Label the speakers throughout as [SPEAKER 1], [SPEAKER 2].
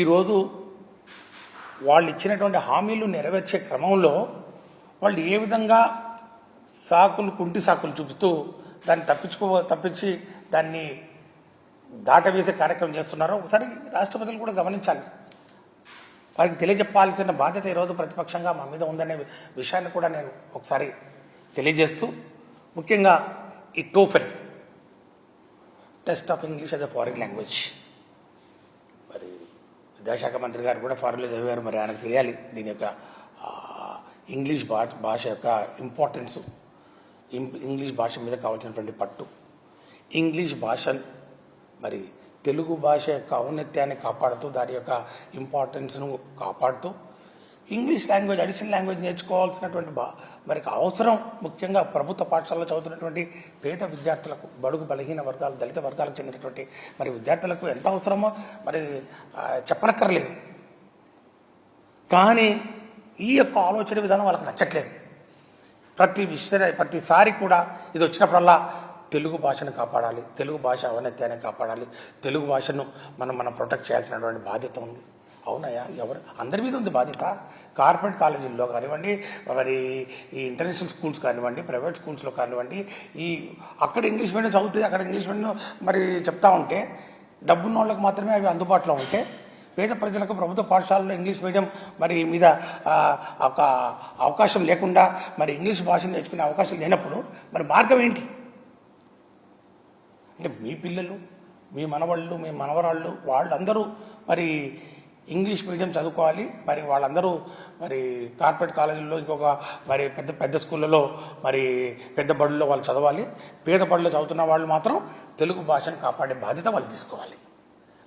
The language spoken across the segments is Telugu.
[SPEAKER 1] ఈరోజు వాళ్ళు ఇచ్చినటువంటి హామీలు నెరవేర్చే క్రమంలో వాళ్ళు ఏ విధంగా సాకులు కుంటి సాకులు చూపుతూ దాన్ని తప్పించుకో తప్పించి దాన్ని దాటవేసే కార్యక్రమం చేస్తున్నారో ఒకసారి రాష్ట్ర కూడా గమనించాలి. వారికి తెలియజెప్పాల్సిన బాధ్యత ఈరోజు ప్రతిపక్షంగా మా మీద ఉందనే విషయాన్ని కూడా నేను ఒకసారి తెలియజేస్తూ ముఖ్యంగా ఈ TOEFL test of English as a foreign language. విద్యాశాఖ మంత్రి గారు కూడా ఫారెన్లో చదివారు. మరి ఆయనకు తెలియాలి దీని యొక్క ఇంగ్లీష్ భా భాష యొక్క ఇంపార్టెన్స్ ఇంగ్లీష్ భాష మీద కావాల్సినటువంటి పట్టు. ఇంగ్లీష్ భాష మరి తెలుగు భాష యొక్క ఔన్నత్యాన్ని కాపాడుతూ దాని యొక్క ఇంపార్టెన్స్ను కాపాడుతూ ఇంగ్లీష్ లాంగ్వేజ్ అడిషనల్ లాంగ్వేజ్ నేర్చుకోవాల్సినటువంటి బా మరి అవసరం ముఖ్యంగా ప్రభుత్వ పాఠశాలలో చదువుతున్నటువంటి పేద విద్యార్థులకు బడుగు బలహీన వర్గాలు దళిత వర్గాలకు చెందినటువంటి మరి విద్యార్థులకు ఎంత అవసరమో మరి చెప్పనక్కర్లేదు. కానీ ఈ యొక్క ఆలోచన విధానం వాళ్ళకి నచ్చట్లేదు. ప్రతి విషయ ప్రతిసారి కూడా ఇది వచ్చినప్పుడల్లా తెలుగు భాషను కాపాడాలి తెలుగు భాష ఔన్నత్యాన్ని కాపాడాలి తెలుగు భాషను మనం మనం ప్రొటెక్ట్ చేయాల్సినటువంటి బాధ్యత ఉంది. అవునయ్యా ఎవరు? అందరి మీద ఉంది బాధ్యత. కార్పొరేట్ కాలేజీల్లో కానివ్వండి మరి ఈ ఇంటర్నేషనల్ స్కూల్స్ కానివ్వండి ప్రైవేట్ స్కూల్స్లో కానివ్వండి ఈ అక్కడ ఇంగ్లీష్ మీడియం చదువుతుంది అక్కడ ఇంగ్లీష్ మీడియం మరి చెప్తా ఉంటే డబ్బున్న వాళ్ళకి మాత్రమే అవి అందుబాటులో ఉంటే పేద ప్రజలకు ప్రభుత్వ పాఠశాలలో ఇంగ్లీష్ మీడియం మరి మీద ఒక అవకాశం లేకుండా మరి ఇంగ్లీష్ భాషను నేర్చుకునే అవకాశం లేనప్పుడు మరి మార్గం ఏంటి? అంటే మీ పిల్లలు మీ మనవాళ్ళు మీ మనవరాళ్ళు వాళ్ళందరూ మరి ఇంగ్లీష్ మీడియం చదువుకోవాలి. మరి వాళ్ళందరూ మరి కార్పొరేట్ కాలేజీల్లో ఇంకొక మరి పెద్ద పెద్ద స్కూళ్ళలో మరి పెద్ద బడుల్లో వాళ్ళు చదవాలి. పేద బడుల్లో చదువుతున్న వాళ్ళు మాత్రం తెలుగు భాషను కాపాడే బాధ్యత వాళ్ళు తీసుకోవాలి.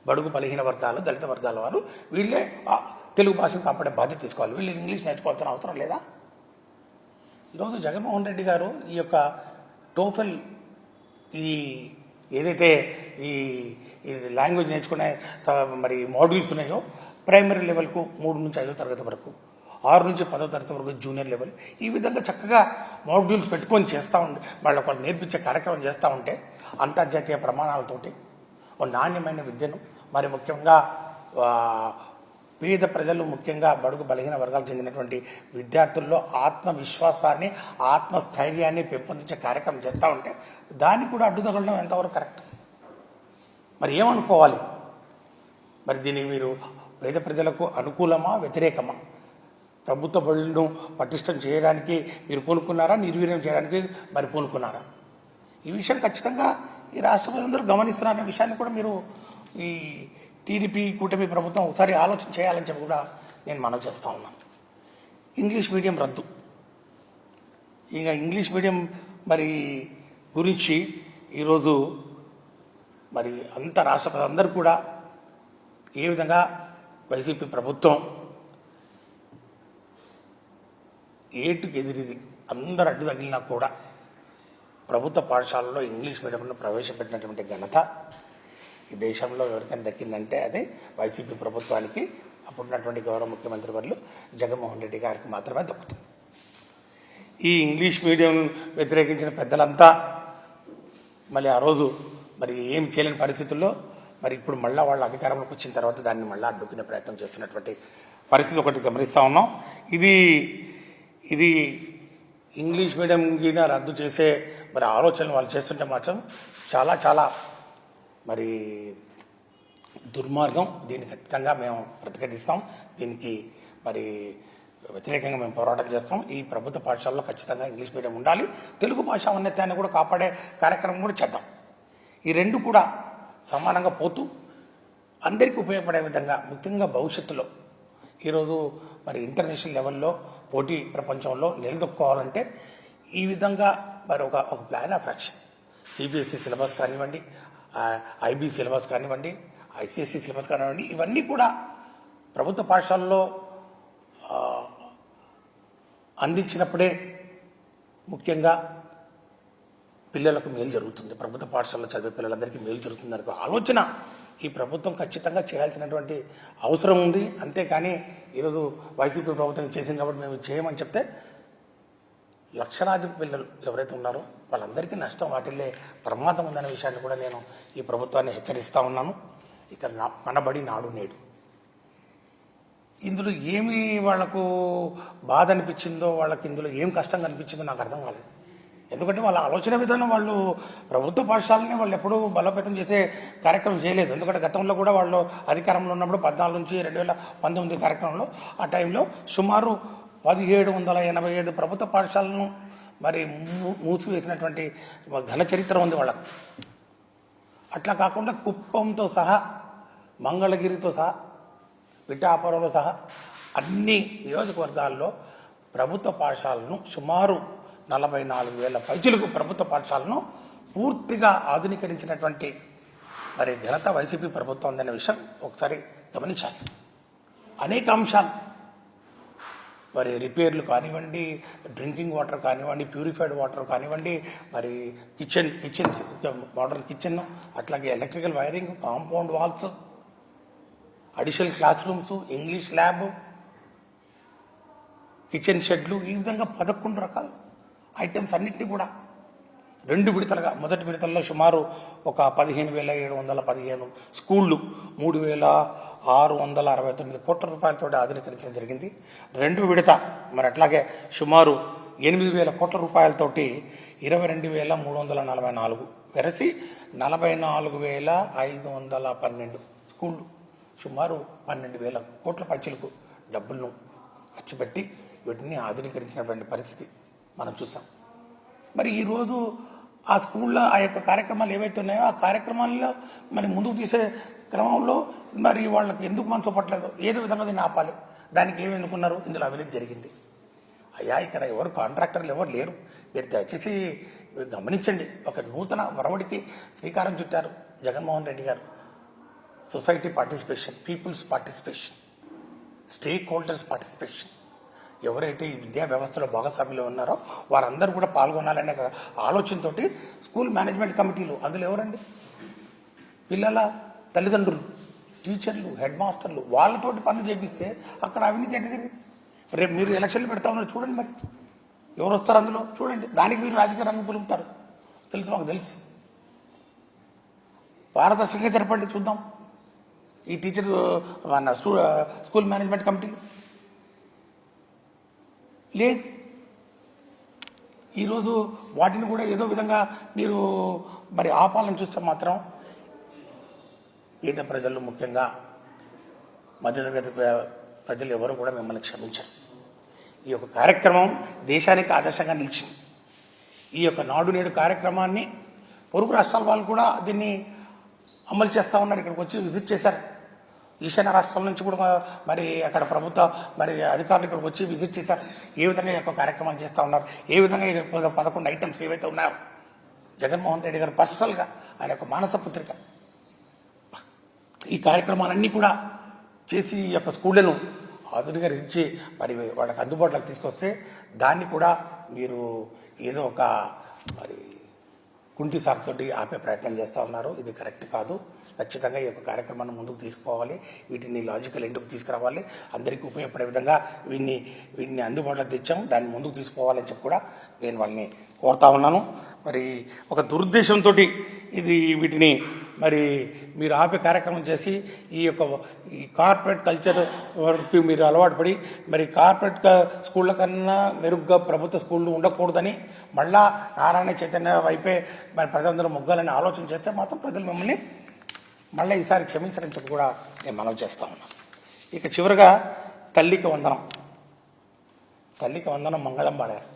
[SPEAKER 1] బడుగు బలహీన వర్గాలు దళిత వర్గాల వారు వీళ్ళే తెలుగు భాషను కాపాడే బాధ్యత తీసుకోవాలి. వీళ్ళు ఇంగ్లీష్ నేర్చుకోవాల్సిన అవసరం లేదా? ఈరోజు జగన్మోహన్ రెడ్డి గారు ఈ యొక్క టోఫెల్ ఈ ఏదైతే ఈ లాంగ్వేజ్ నేర్చుకునే మరి మాడ్యూల్స్ ఉన్నాయో ప్రైమరీ లెవెల్కు మూడు నుంచి ఐదో తరగతి వరకు ఆరు నుంచి పదో తరగతి వరకు జూనియర్ లెవెల్ ఈ విధంగా చక్కగా మాడ్యూల్స్ పెట్టుకొని చేస్తూ ఉండి వాళ్ళకి వాళ్ళు నేర్పించే కార్యక్రమం చేస్తూ ఉంటే అంతర్జాతీయ ప్రమాణాలతోటి ఓ నాణ్యమైన విద్యను మరి ముఖ్యంగా పేద ప్రజలు ముఖ్యంగా బడుగు బలహీన వర్గాలకు చెందినటువంటి విద్యార్థుల్లో ఆత్మవిశ్వాసాన్ని ఆత్మస్థైర్యాన్ని పెంపొందించే కార్యక్రమం చేస్తూ ఉంటే దాన్ని కూడా అడ్డు తగలడం ఎంతవరకు కరెక్ట్? మరి ఏమనుకోవాలి? మరి దీన్ని మీరు పేద ప్రజలకు అనుకూలమా వ్యతిరేకమా? ప్రభుత్వ బడులను పటిష్టం చేయడానికి మీరు పూనుకున్నారా నిర్వీర్యం చేయడానికి మరి పూనుకున్నారా? ఈ విషయం ఖచ్చితంగా ఈ రాష్ట్ర ప్రజలందరూ గమనిస్తున్నారనే విషయాన్ని కూడా మీరు ఈ టీడీపీ కూటమి ప్రభుత్వం ఒకసారి ఆలోచన చేయాలని చెప్పి కూడా నేను మనవి చేస్తూ ఉన్నాను ఇంగ్లీష్ మీడియం రద్దు. ఇక ఇంగ్లీష్ మీడియం మరి గురించి ఈరోజు మరి అంత రాష్ట్ర అందరూ కూడా ఏ విధంగా వైసీపీ ప్రభుత్వం ఏటుకు ఎదిరిది అందరు అడ్డు తగిలినా కూడా ప్రభుత్వ పాఠశాలలో ఇంగ్లీష్ మీడియంను ప్రవేశపెట్టినటువంటి ఘనత ఈ దేశంలో ఎవరికైనా దక్కిందంటే అది వైసీపీ ప్రభుత్వానికి అప్పుడున్నటువంటి గౌరవ ముఖ్యమంత్రి వర్యులు జగన్మోహన్ రెడ్డి గారికి మాత్రమే దక్కుతుంది. ఈ ఇంగ్లీష్ మీడియం వ్యతిరేకించిన పెద్దలంతా మళ్ళీ ఆ రోజు మరి ఏం చేయలేని పరిస్థితుల్లో మరి ఇప్పుడు మళ్ళీ వాళ్ళ అధికారంలోకి వచ్చిన తర్వాత దాన్ని మళ్ళీ అడ్డుకునే ప్రయత్నం చేస్తున్నటువంటి పరిస్థితి ఒకటి గమనిస్తూ ఉన్నాం. ఇది ఇది ఇంగ్లీష్ మీడియం కింద రద్దు చేసే మరి ఆలోచనలు వాళ్ళు చేస్తుంటే మాత్రం చాలా చాలా మరి దుర్మార్గం దీన్ని ఖచ్చితంగా మేము ప్రతిఘటిస్తాం. దీనికి మరి వ్యతిరేకంగా మేము పోరాటం చేస్తాం. ఈ ప్రభుత్వ పాఠశాలలో ఖచ్చితంగా ఇంగ్లీష్ మీడియం ఉండాలి. తెలుగు భాష ఉన్నత్యాన్ని కూడా కాపాడే కార్యక్రమం కూడా చేద్దాం. ఈ రెండు కూడా సమానంగా పోతూ అందరికీ ఉపయోగపడే విధంగా ముఖ్యంగా భవిష్యత్తులో ఈరోజు మరి ఇంటర్నేషనల్ లెవెల్లో పోటీ ప్రపంచంలో నిలదొక్కోవాలంటే ఈ విధంగా మరి ఒక ఒక plan of action CBSE syllabus కానివ్వండి ఐబీ సిలబస్ కానివ్వండి ఐసిఎస్సి సిలబస్ కానివ్వండి ఇవన్నీ కూడా ప్రభుత్వ పాఠశాలలో అందించినప్పుడే ముఖ్యంగా పిల్లలకు మేలు జరుగుతుంది. ప్రభుత్వ పాఠశాలలో చదివే పిల్లలందరికీ మేలు జరుగుతుంది అనుకో ఆలోచన ఈ ప్రభుత్వం ఖచ్చితంగా చేయాల్సినటువంటి అవసరం ఉంది. అంతేకాని ఈరోజు వైసీపీ ప్రభుత్వం చేసింది కాబట్టి మేము చేయమని చెప్తే లక్షలాది పిల్లలు ఎవరైతే ఉన్నారో వాళ్ళందరికీ నష్టం వాటిల్లే ప్రమాదం ఉందనే విషయాన్ని కూడా నేను ఈ ప్రభుత్వాన్ని హెచ్చరిస్తూ ఉన్నాను. ఇక నా మనబడి నాడు నేడు. ఇందులో ఏమి వాళ్ళకు బాధ అనిపించిందో వాళ్ళకి ఇందులో ఏం కష్టం కనిపించిందో నాకు అర్థం కాలేదు. ఎందుకంటే వాళ్ళ ఆలోచన విధానం వాళ్ళు ప్రభుత్వ పాఠశాలని వాళ్ళు ఎప్పుడూ బలోపేతం చేసే కార్యక్రమం చేయలేదు. ఎందుకంటే గతంలో కూడా వాళ్ళు అధికారంలో ఉన్నప్పుడు పద్నాలుగు నుంచి రెండు వేల పంతొమ్మిది కార్యక్రమంలో ఆ టైంలో సుమారు పదిహేడు వందల ఎనభై ఐదు ప్రభుత్వ పాఠశాలను మరి మూ- మూసివేసినటువంటి ఘన చరిత్ర ఉంది వాళ్ళకు. అట్లా కాకుండా కుప్పంతో సహా మంగళగిరితో సహా పిఠాపురంలో సహా అన్ని నియోజకవర్గాల్లో ప్రభుత్వ పాఠశాలను సుమారు నలభై నాలుగు వేల పైచులకు ప్రభుత్వ పాఠశాలను పూర్తిగా ఆధునీకరించినటువంటి మరి ఘనత వైసీపీ ప్రభుత్వం ఉందనే విషయం ఒకసారి గమనించాలి. అనేక అంశాలు మరి రిపేర్లు కానివ్వండి డ్రింకింగ్ వాటర్ కానివ్వండి ప్యూరిఫైడ్ వాటర్ కానివ్వండి మరి కిచెన్ కిచెన్స్ మోడర్న్ కిచెన్ అట్లాగే electrical wiring compound walls additional class rooms English lab kitchen షెడ్లు ఈ విధంగా పదకొండు రకాల ఐటమ్స్ అన్నింటినీ కూడా రెండు విడతలుగా మొదటి విడతల్లో సుమారు ఒక పదిహేను వేల ఏడు వందల పదిహేను స్కూళ్ళు మూడు వేల ఆరు వందల అరవై తొమ్మిది కోట్ల రూపాయలతో ఆధునీకరించడం జరిగింది. రెండు విడత మరి అట్లాగే సుమారు ఎనిమిది వేల కోట్ల రూపాయలతోటి ఇరవై రెండు వేల మూడు వందల నలభై నాలుగు వెరసి నలభై నాలుగు వేల ఐదు వందల పన్నెండు స్కూళ్ళు. సుమారు పన్నెండు వేల కోట్ల పైచలకు డబ్బులను ఖర్చు పెట్టి వీటిని ఆధునీకరించినటువంటి పరిస్థితి మనం చూసాం. మరి ఈరోజు ఆ స్కూల్లో ఆ యొక్క కార్యక్రమాలు ఏవైతే ఉన్నాయో ఆ కార్యక్రమాల్లో మరి ముందుకు తీసే క్రమంలో మరి వాళ్ళకి ఎందుకు మనసు పట్టలేదు? ఏదో విధంగా దీన్ని ఆపాలి? దానికి ఏమి ఎన్నుకున్నారు? ఇందులో అవినీతి జరిగింది. అయ్యా ఇక్కడ ఎవరు కాంట్రాక్టర్లు ఎవరు లేరు. మీరు దయచేసి గమనించండి. ఒక నూతన వరవడికి శ్రీకారం చుట్టారు జగన్మోహన్ రెడ్డి గారు. Society participation people's participation stakeholders participation. ఎవరైతే ఈ విద్యా వ్యవస్థలో భాగస్వామిలో ఉన్నారో వారందరూ కూడా పాల్గొనాలనే ఆలోచనతోటి స్కూల్ మేనేజ్మెంట్ కమిటీలు. అందులో ఎవరండి? పిల్లల తల్లిదండ్రులు టీచర్లు హెడ్ మాస్టర్లు వాళ్ళతోటి పనులు చేపిస్తే అక్కడ అవినీతి ఎట్ట జరిగింది? రేపు మీరు ఎలక్షన్లు పెడతా ఉన్నారు చూడండి మరి. ఎవరు వస్తారు అందులో? చూడండి. దానికి మీరు రాజకీయ రంగం పులుపుతారు తెలుసు మాకు తెలుసు. పారదర్శకంగా జరపండి చూద్దాం. ఈ టీచర్ మన స్కూ స్కూల్ మేనేజ్మెంట్ కమిటీ. లేదు. ఈరోజు వాటిని కూడా ఏదో విధంగా మీరు మరి ఆపాలని చూస్తే మాత్రం పేద ప్రజలు ముఖ్యంగా మధ్యతరగతి ప్రజలు ఎవరు కూడా మిమ్మల్ని క్షమించరు. ఈ యొక్క కార్యక్రమం దేశానికి ఆదర్శంగా నిలిచింది. ఈ యొక్క నాడు నేడు కార్యక్రమాన్ని పొరుగు రాష్ట్రాల వాళ్ళు కూడా దీన్ని అమలు చేస్తూ ఉన్నారు. ఇక్కడికి వచ్చి విజిట్ చేశారు. ఈశాన్య రాష్ట్రాల నుంచి కూడా మరి అక్కడ ప్రభుత్వ మరి అధికారులు ఇక్కడికి వచ్చి విజిట్ చేశారు. ఏ విధంగా ఈ యొక్క కార్యక్రమాలు చేస్తూ ఉన్నారు? ఏ విధంగా పదకొండు ఐటమ్స్ ఏవైతే ఉన్నాయో జగన్మోహన్ రెడ్డి గారు పర్సనల్గా ఆయన యొక్క మానస పుత్రిక ఈ కార్యక్రమాలన్నీ కూడా చేసి ఈ యొక్క స్కూళ్ళను ఆధునీకరించి మరి వాళ్ళకి అందుబాటులోకి తీసుకొస్తే దాన్ని కూడా మీరు ఏదో ఒక మరి కుంటి సాకుతోటి ఆపే ప్రయత్నం చేస్తూ ఉన్నారు. ఇది కరెక్ట్ కాదు. ఖచ్చితంగా ఈ యొక్క కార్యక్రమాన్ని ముందుకు తీసుకుపోవాలి. వీటిని లాజికల్ ఎండుకు తీసుకురావాలి. అందరికీ ఉపయోగపడే విధంగా వీటిని వీటిని అందుబాటులోకి తెచ్చాం దాన్ని ముందుకు తీసుకోవాలని చెప్పి కూడా నేను వాళ్ళని కోరుతా ఉన్నాను. మరి ఒక దురుద్దేశంతో ఇది వీటిని మరి మీరు ఆపే కార్యక్రమం చేసి ఈ యొక్క ఈ కార్పొరేట్ కల్చర్ వరకు మీరు అలవాటు పడి మరి కార్పొరేట్ క- స్కూళ్ళ కన్నా మెరుగ్గా ప్రభుత్వ స్కూళ్ళు ఉండకూడదని మళ్ళా నారాయణ చైతన్య వైపే మరి ప్రజలందరూ మొగ్గాలని ఆలోచన చేస్తే మాత్రం ప్రజలు మిమ్మల్ని మళ్ళీ ఈసారి క్షమించడం చెప్పి కూడా నేను మనవి చేస్తా ఉన్నాను ఇక చివరిగా తల్లికి వందనం. తల్లికి వందనం మంగళం పాడారు.